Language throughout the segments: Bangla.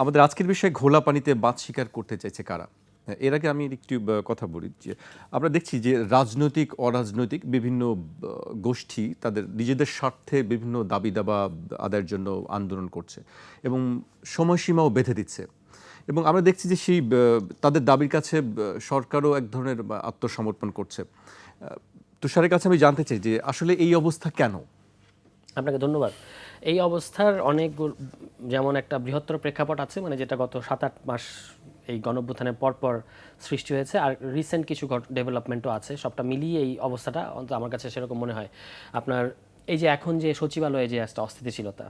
আমাদের আজকের বিষয়ে ঘোলা পানিতে বাদ স্বীকার করতে চাইছে কারা? এর আগে আমি একটু কথা বলি যে আমরা দেখছি যে রাজনৈতিক, অরাজনৈতিক বিভিন্ন গোষ্ঠী তাদের নিজেদের স্বার্থে বিভিন্ন দাবি দাবা আদায়ের জন্য আন্দোলন করছে এবং সময়সীমাও বেঁধে দিচ্ছে। এবং আমরা দেখছি যে সেই তাদের দাবির কাছে সরকারও এক ধরনের আত্মসমর্পণ করছে। তুষারের কাছে আমি জানতে চাই যে আসলে এই অবস্থা কেন? আপনাকে ধন্যবাদ। এই অবস্থার অনেক যেমন একটা বৃহত্তর প্রেক্ষাপট আছে মানে যেটা গত সাত আট মাস এই গণঅভ্যুত্থানের পরপর সৃষ্টি হয়েছে, আর রিসেন্ট কিছু ডেভেলপমেন্টও আছে, সবটা মিলিয়ে এই অবস্থাটা অন্তত আমার কাছে সেরকম মনে হয়। আপনার এই যে এখন যে সচিবালয়ে যে একটা অস্থিতিশীলতা,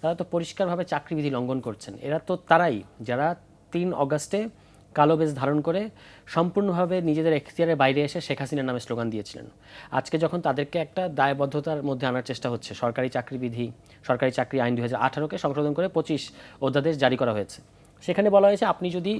তারা তো পরিষ্কারভাবে চাকরিবিধি লঙ্ঘন করছেন। এরা তো তারাই, যারা তিন অগাস্টে কালো বেজ ধারণ করে সম্পূর্ণভাবে নিজেদের এখতিয়ারের বাইরে এসে শেখ হাসিনার নামে স্লোগান দিয়েছিলেন। আজকে যখন তাদেরকে একটা দায়বদ্ধতার মধ্যে আনার চেষ্টা হচ্ছে, সরকারি চাকরিবিধি সরকারি চাকরি আইন দু হাজার আঠারোকে সংশোধন করে পঁচিশ অধ্যাদেশ জারি করা হয়েছে। সেখানে বলা হয়েছে, আপনি যদি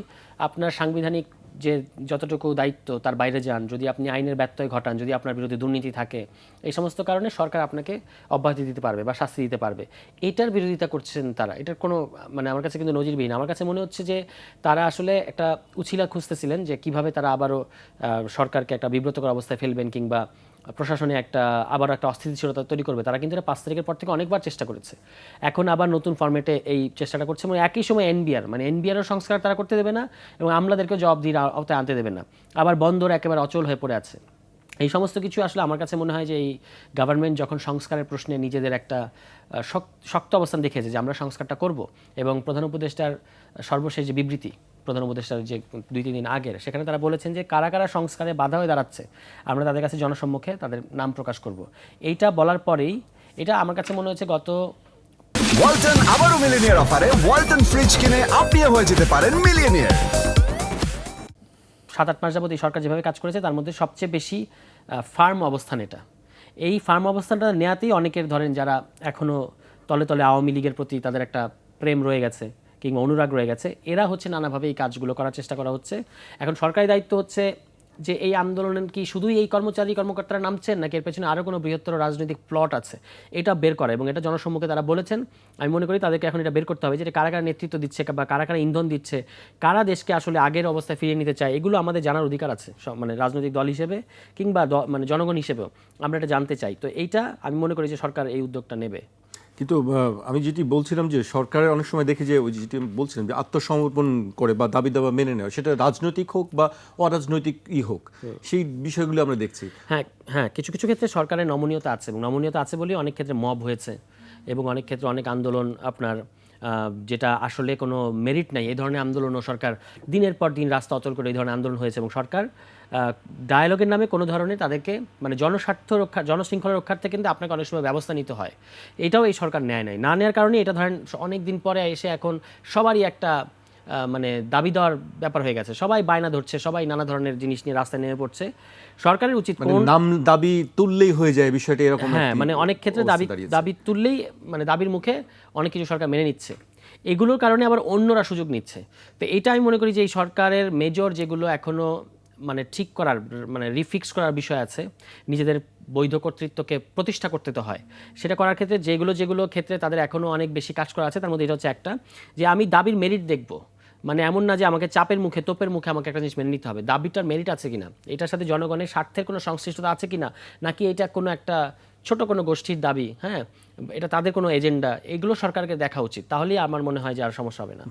আপনার সাংবিধানিক যে যতটুকু দায়িত্ব তার বাইরে যান, যদি আপনি আইনের ব্যত্যয় ঘটান, যদি আপনার বিরুদ্ধে দুর্নীতি থাকে, এই সমস্ত কারণে সরকার আপনাকে অব্যাহতি দিতে পারবে বা শাস্তি দিতে পারবে। এটার বিরোধিতা করছেন তারা। এটার কোনো মানে আমার কাছে কিন্তু নজিরবিহীন। আমার কাছে মনে হচ্ছে যে তারা আসলে একটা উছিলা খুঁজতেছিলেন যে কীভাবে তারা আবারও সরকারকে একটা বিব্রতকর অবস্থায় ফেলবেন কিংবা প্রশাসনে একটা, আবার একটা অস্থিতিশীলতা তৈরি করবে। তারা কিন্তু পাঁচ তারিখের পর থেকে অনেকবার চেষ্টা করেছে। এখন আবার নতুন ফর্মেটে এই চেষ্টাটা করছে এবং একই সময় এনবিআর মানে এনবিআর সংস্কার তারা করতে দেবে না এবং জবাবদিহির আও- আওতায় আনতে দেবে না। আবার বন্দর একেবারে অচল হয়ে পড়ে আছে। এই সমস্ত কিছু আসলে আমার কাছে মনে হয় যে এই গভর্নমেন্ট যখন সংস্কারের প্রশ্নে নিজেদের একটা শক্ত অবস্থান দেখেছে যে আমরা সংস্কারটা করব এবং প্রধান উপদেষ্টার সর্বশেষ যে বিবৃতি প্রধান উপদেষ্টার যে দুই তিন দিন আগের সেখানে তারা বলেছেন যে কারা কারা সংস্কারে বাধা হয়ে দাঁড়াচ্ছে আমরা তাদের কাছে জনসম্মুখে তাদের নাম প্রকাশ করব। এইটা বলার পরেই এটা আমার কাছে মনে হচ্ছে গত ওয়ালটন আবারও মিলিনিয়ার অফারে ওয়ালটন ফ্রিজ কিনে আপনিও হয়ে যেতে পারেন মিলিয়নিয়ার। সাত আট মাস যাবত এই সরকার যেভাবে কাজ করেছে তার মধ্যে সবচেয়ে বেশি ফার্ম অবস্থান এটা। এই ফার্ম অবস্থানটা নেওয়াতেই অনেকের ধরেন যারা এখনও তলে তলে আওয়ামী লীগের প্রতি তাদের একটা প্রেম রয়ে গেছে। কিংবা অনুরাগ রয়ে গেছে, এরা হচ্ছে নানাভাবে এই কাজগুলো করার চেষ্টা করা হচ্ছে। এখন সরকারি দায়িত্ব হচ্ছে যে এই আন্দোলনের কি শুধুই এই কর্মচারী কর্মকর্তারা নামছেন, নাকি এর পেছনে আরও কোনো বৃহত্তর রাজনৈতিক প্লট আছে? এটা বের করা এবং এটা জনসম্মুখে তারা বলেছেন। আমি মনে করি তাদেরকে এখন এটা বের করতে হবে যে কারা কারা নেতৃত্ব দিচ্ছে বা কারা কারা ইন্ধন দিচ্ছে, কারা দেশকে আসলে আগের অবস্থায় ফিরিয়ে নিতে চায়, এগুলো আমাদের জানার অধিকার আছে সব- মানে রাজনৈতিক দল হিসেবে কিংবা মানে জনগণ হিসেবেও। আমরা এটা জানতে চাই। তো এইটা আমি মনে করি যে সরকার এই উদ্যোগটা নেবে। কিন্তু আমি যেটি বলছিলাম যে সরকারের অনেক সময় দেখি যে ওই যেটি আমি বলছিলাম যে আত্মসমর্পণ করে বা দাবি দাবা মেনে নেওয়া সেটা রাজনৈতিক হোক বা অরাজনৈতিক ই হোক সেই বিষয়গুলো আমরা দেখছি। হ্যাঁ হ্যাঁ কিছু কিছু ক্ষেত্রে সরকারের নমনীয়তা আছে এবং নমনীয়তা আছে বলেই অনেক ক্ষেত্রে মব হয়েছে এবং অনেক ক্ষেত্রে অনেক আন্দোলন আপনার যেটা আসলে কোনো মেরিট নাই। এই ধরনের আন্দোলনও সরকার দিনের পর দিন রাস্তা অচল করে এই ধরনের আন্দোলন হয়েছে এবং সরকার ডায়ালগের নামে কোনো ধরনের তাদেরকে মানে জনস্বার্থ রক্ষা, জনশৃঙ্খলা রক্ষার্থে কিন্তু আপনাকে অনেক সময় ব্যবস্থা নিতে হয়। এটাও এই সরকার নেয় নাই। না নেওয়ার কারণে এটা ধরেন অনেক দিন পরে এসে এখন সবারই একটা মানে দাবি দেওয়ার ব্যাপার হয়ে গেছে। সবাই বায়না ধরছে সবাই নানা ধরনের জিনিস নিয়ে রাস্তায় নেমে পড়ছে। সরকারের উচিত মানে নাম দাবি তুললেই হয়ে যায় বিষয়টা এরকম হ্যাঁ মানে অনেক ক্ষেত্রে দাবি দাবি তুললেই মানে দাবির মুখে অনেক কিছু সরকার মেনে নিচ্ছে। এগুলোর কারণে আবার অন্যরা সুযোগ নিচ্ছে। তো এটা আমি মনে করি যে এই সরকারের মেজর যেগুলো এখনও মানে ঠিক করার মানে রিফিক্স করার বিষয় আছে নিজেদের বৈধ কর্তৃত্বকে প্রতিষ্ঠা করতে তো হয়। সেটা করার ক্ষেত্রে যেগুলো যেগুলো ক্ষেত্রে তাদের এখনও অনেক বেশি কাজ করা আছে তার মধ্যে এটা হচ্ছে একটা। যে আমি দাবির মেরিট দেখব। মানে এমন না যে আমাকে চাপের মুখে, তোপের মুখে আমাকে একটা জিনিস মেনে নিতে হবে। দাবিটার মেরিট আছে কিনা? এটার সাথে জনগণের স্বার্থের কোনো সংশ্লিষ্টতা আছে কিনা? নাকি এটা কোনো একটা ছোট কোনো গোষ্ঠীর দাবি? হ্যাঁ এটা তাদের কোনো এজেন্ডা এগুলো সরকারকে দেখা উচিত। তাহলেই আমার মনে হয় যে আর সমস্যা হবে না।